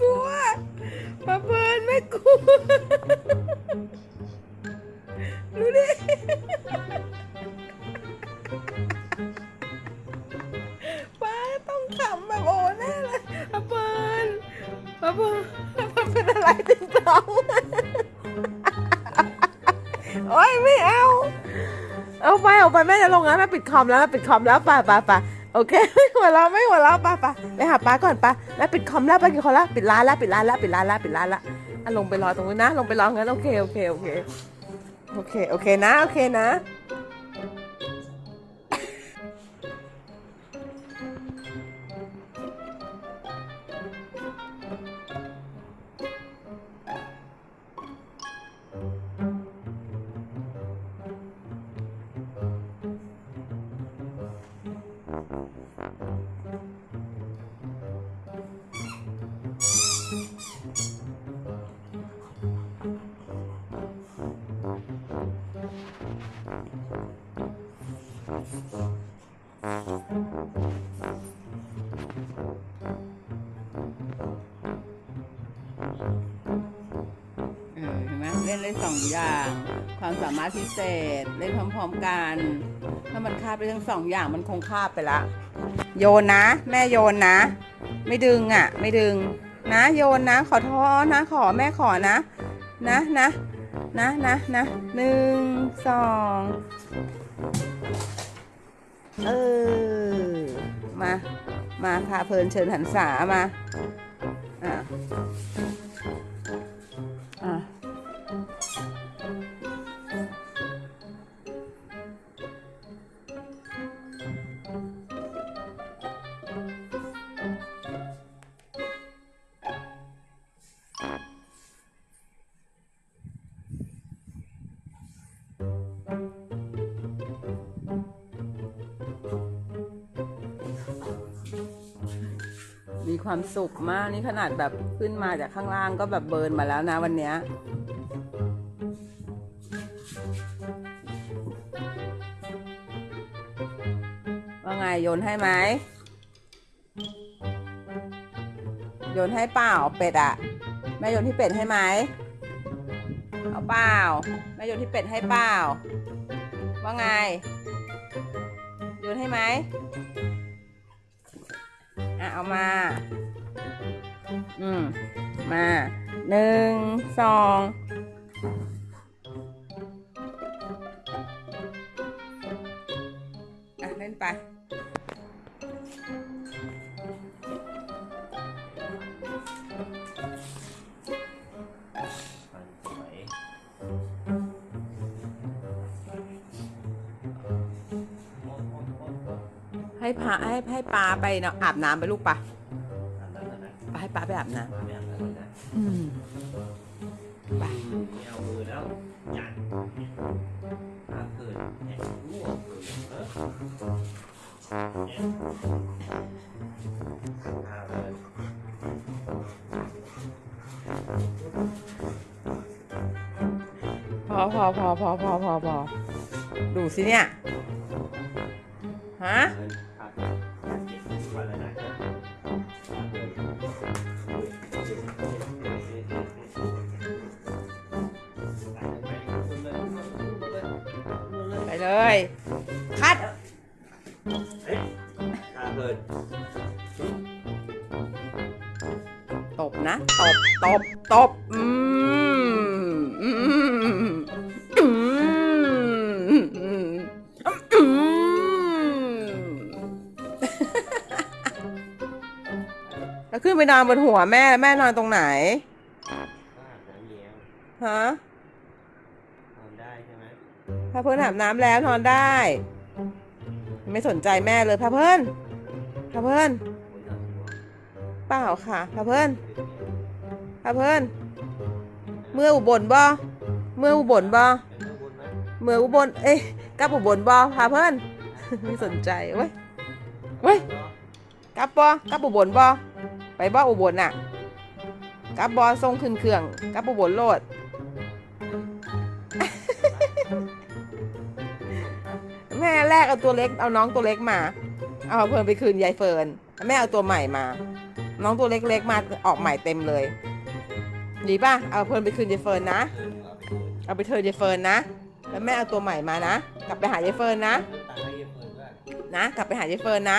กลัวป้าเบิร์นไม่กลัวดูดิป้าต้องขำแบบโอ้แน่เลยป้าเบิร์นป้าเบิร์นป้าเบินเป็นอะไรติดท้อง โอ้ยไม่เอา เอาไปเอาไปแม่จะลงแล้วแม่ปิดคอมแล้วแม่ปิดคอมแล้วไป่าป่าป่าโอเคไม่หัวเราะไม่หัวเราะป่าป่าไปหาป้าก่อนป้าแม่ปิดคอมแล้วป้ากินคอมแล้วปิดร้านแล้วปิดร้านแล้วปิดร้านแล้วปิดร้านละอะลงไปรอตรงนู้นนะ ลงไปรองั้นโอเคโอเคโอเคโอเคโอเคนะโอเคนะ เล่นสองอย่าง ความสามารถพิเศษเล่นพร้อมๆกัน ถ้ามันคาบไปทั้งสองอย่างมันคงคาบไปละ โยนนะ แม่โยนนะ ไม่ดึงอะ ไม่ดึง นะโยนนะ ขอโทษนะ ขอแม่ขอนะ นะนะนะนะนะหนึ่งสองเออมา มาพาเพลินเชิญหันษามาอะ มีความสุขมากนี่ขนาดแบบขึ้นมาจากข้างล่างก็แบบเบิร์นมาแล้วนะวันเนี้ยว่าไงโยนให้ไหมโยนให้เปล่าเป็ดอะแม่โยนที่เป็ดให้ไหมเอาเปล่าแม่โยนที่เป็ดให้เปล่าว่าไงโยนให้ไหม เอามา อืม มาหนึ่งสองอะ เล่นไป ให้พาให้ให้ปลาไปเนาะอาบน้ำไปลูกปะอันนั้นนะไปให้ปลาไปอาบน้มาแบบนั้นนะำอืมไปไม่เอามือแล้วยันตาเกิดแอบรั่วเออตาเลยพอพอพอพอพอพอพอดูสิเนี่ย ฮะ เลยคัดเฮ้ยตาเกิดตบนะ ตบ ตบ ตบ อืมอืมอืมอืมอืมแล้วขึ้นไปนอนบนหัวแม่ แม่นอนตรงไหนบ้านน้ำเยี่ยมฮะ พาเพื่อนอาบน้ำแล้วนอนได้ ไม่สนใจแม่เลยพาเพื่อนพาเพื่อนเปล่าค่ะพาเพื่อนพาเพื่อนเมื่ออุบลบ่เมื่ออุบลบ่เป็นข้างบนไหมเมื่ออุบลเอ้ยกับอุบลบอพาเพื่อนไม่สนใจเว้ยเว้ยกับบอกลับอุบลบอไปบ่อุบลน่ะกับบอส่งขึ้นเครื่องกับอุบลโลด กเอาตัวเล็กเอาน้องตัวเล็กมา เอาเพลินไปคืนยายเฟิร์นแม่เอาตัวใหม่มา น้องตัวเล็กๆมาออกใหม่เต็มเลยดีป่ะเอาเพลินไปคืนยายเฟิร์นนะ เอาไปเลยเอาไปเทิร์นยายเฟิร์นนะ แล้วแม่เอาตัวใหม่มานะ กลับไปหายายเฟิร์นนะ นะ กลับไปหายายเฟิร์นนะ